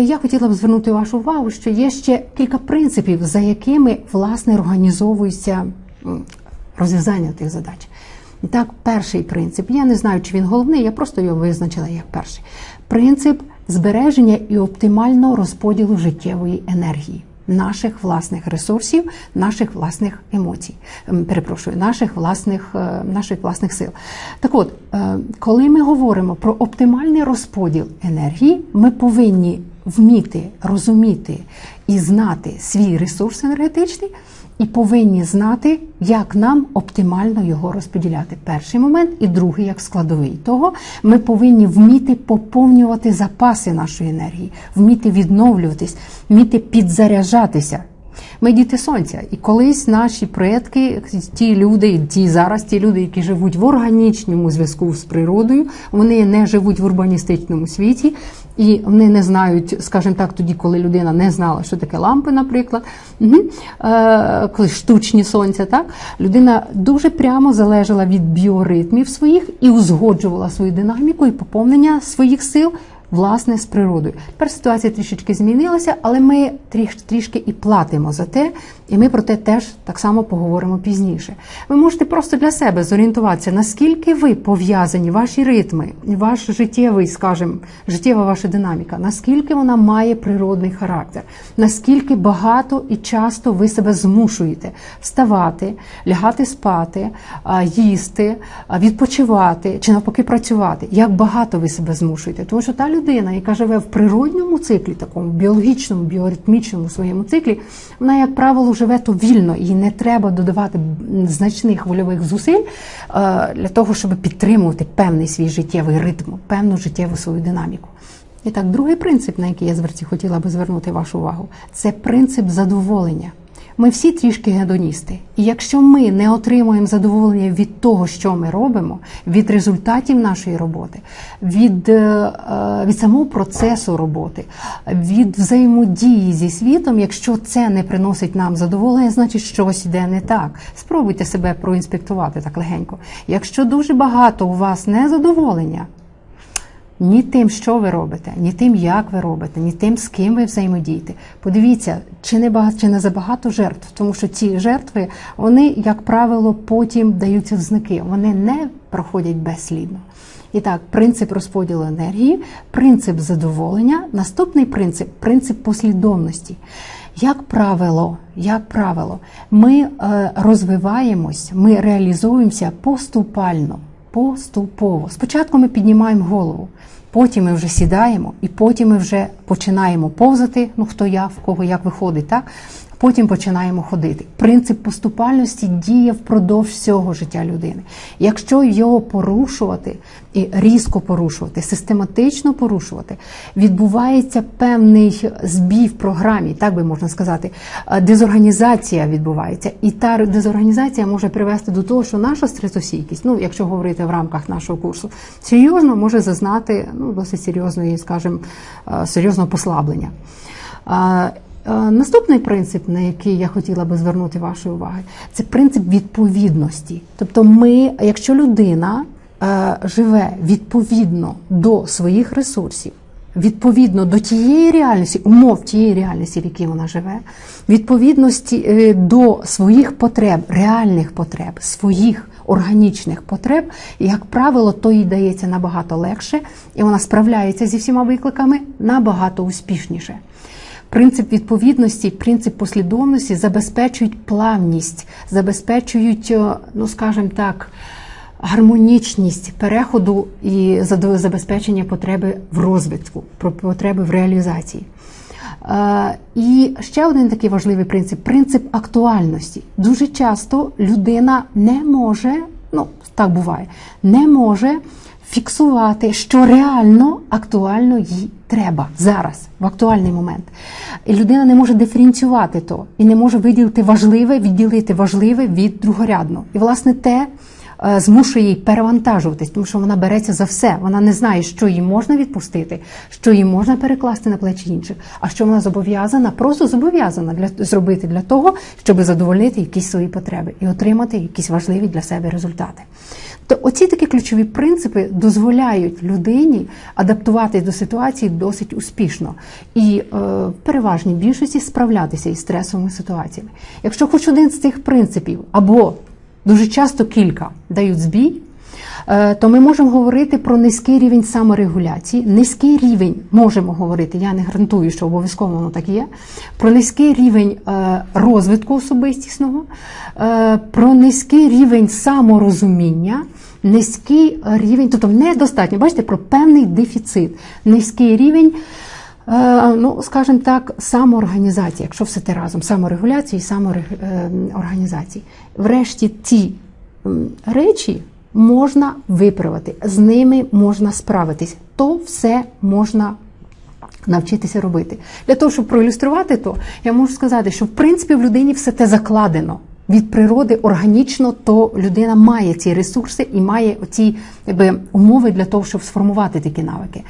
Я хотіла б звернути вашу увагу, що є ще кілька принципів, за якими власне організовується розв'язання тих задач. Так, перший принцип. Я не знаю, чи він головний, я просто його визначила як перший. Принцип збереження і оптимального розподілу життєвої енергії. Наших власних ресурсів, наших власних емоцій, Ем, перепрошую, наших власних, е, наших власних сил. Так от, е, коли ми говоримо про оптимальний розподіл енергії, ми повинні вміти розуміти і знати свій ресурс енергетичний, і повинні знати, як нам оптимально його розподіляти. Перший момент і другий як складовий того, ми повинні вміти поповнювати запаси нашої енергії, вміти відновлюватись, вміти підзаряджатися. Ми діти сонця, і колись наші предки, ті люди, ті зараз ті люди, які живуть в органічному зв'язку з природою, вони не живуть в урбаністичному світі, і вони не знають, скажімо так, тоді, коли людина не знала, що таке лампи, наприклад, угу. е, коли штучні сонця, так людина дуже прямо залежала від біоритмів своїх і узгоджувала свою динаміку і поповнення своїх сил власне з природою. Тепер ситуація трішечки змінилася, але ми тріш, трішки і платимо за те, і ми про те теж так само поговоримо пізніше. Ви можете просто для себе зорієнтуватися, наскільки ви пов'язані, ваші ритми, ваш життєвий, скажімо, життєва ваша динаміка, наскільки вона має природний характер, наскільки багато і часто ви себе змушуєте вставати, лягати спати, їсти, відпочивати чи навпаки працювати. Як багато ви себе змушуєте? Тому що та людина, яка живе в природньому циклі, такому біологічному, біоритмічному своєму циклі, вона, як правило, живе то вільно, їй не треба додавати значних вольових зусиль е, для того, щоб підтримувати певний свій життєвий ритм, певну життєву свою динаміку. І так, другий принцип, на який я зверті хотіла би звернути вашу увагу, це принцип задоволення. Ми всі трішки гедоністи, і якщо ми не отримуємо задоволення від того, що ми робимо, від результатів нашої роботи, від, е, від самого процесу роботи, від взаємодії зі світом, якщо це не приносить нам задоволення, значить щось йде не так. Спробуйте себе проінспектувати так легенько. Якщо дуже багато у вас незадоволення, ні тим, що ви робите, ні тим, як ви робите, ні тим, з ким ви взаємодієте. Подивіться, чи не багато, чи не забагато жертв, тому що ці жертви, вони, як правило, потім даються в знаки, вони не проходять безслідно. І так, принцип розподілу енергії, принцип задоволення. Наступний принцип принцип послідовності. Як правило, як правило, ми е, розвиваємось, ми реалізуємося поступально поступово. Спочатку ми піднімаємо голову, потім ми вже сідаємо, і потім ми вже починаємо повзати. Ну хто я, в кого як виходить, так. Потім починаємо ходити. Принцип поступальності діє впродовж всього життя людини. Якщо його порушувати і різко порушувати, систематично порушувати, відбувається певний збій в програмі, так би можна сказати, дезорганізація відбувається, і та дезорганізація може привести до того, що наша стресостійкість, ну якщо говорити в рамках нашого курсу, серйозно може зазнати ну досить серйозної, скажімо, серйозного послаблення. Наступний принцип, на який я хотіла би звернути вашу увагу, це принцип відповідності. Тобто, ми, якщо людина е, живе відповідно до своїх ресурсів, відповідно до тієї реальності, умов тієї реальності, в якій вона живе, відповідності е, до своїх потреб, реальних потреб, своїх органічних потреб, як правило, то їй дається набагато легше, і вона справляється зі всіма викликами набагато успішніше. Принцип відповідності, принцип послідовності забезпечують плавність, забезпечують, ну скажімо так, гармонічність переходу і забезпечення потреби в розвитку, потреби в реалізації. І ще один такий важливий принцип принцип актуальності. Дуже часто людина не може, ну так буває, не може фіксувати, що реально актуально їй треба зараз, в актуальний момент. І людина не може диференціювати то і не може виділити важливе, відділити важливе від другорядного. І, власне, те е, змушує її перевантажуватись, тому що вона береться за все. Вона не знає, що їй можна відпустити, що їй можна перекласти на плечі інших, а що вона зобов'язана, просто зобов'язана для зробити для того, щоб задовольнити якісь свої потреби і отримати якісь важливі для себе результати. То оці такі ключові принципи дозволяють людині адаптуватись до ситуації досить успішно і е, в переважній більшості справлятися із стресовими ситуаціями. Якщо хоч один з цих принципів або дуже часто кілька дають збій, то ми можемо говорити про низький рівень саморегуляції. Низький рівень можемо говорити, я не гарантую, що обов'язково воно так є. Про низький рівень е, розвитку особистісного, е, про низький рівень саморозуміння, низький рівень, тобто недостатньо, бачите, про певний дефіцит, низький рівень. Е, Ну, скажімо так, самоорганізації, якщо все те разом, саморегуляції і самоорганізації. Врешті ті речі можна виправити, з ними можна справитись. То все можна навчитися робити. Для того, щоб проілюструвати то, я можу сказати, що в принципі в людині все те закладено. Від природи органічно, то людина має ці ресурси і має ці якби, умови для того, щоб сформувати такі навики.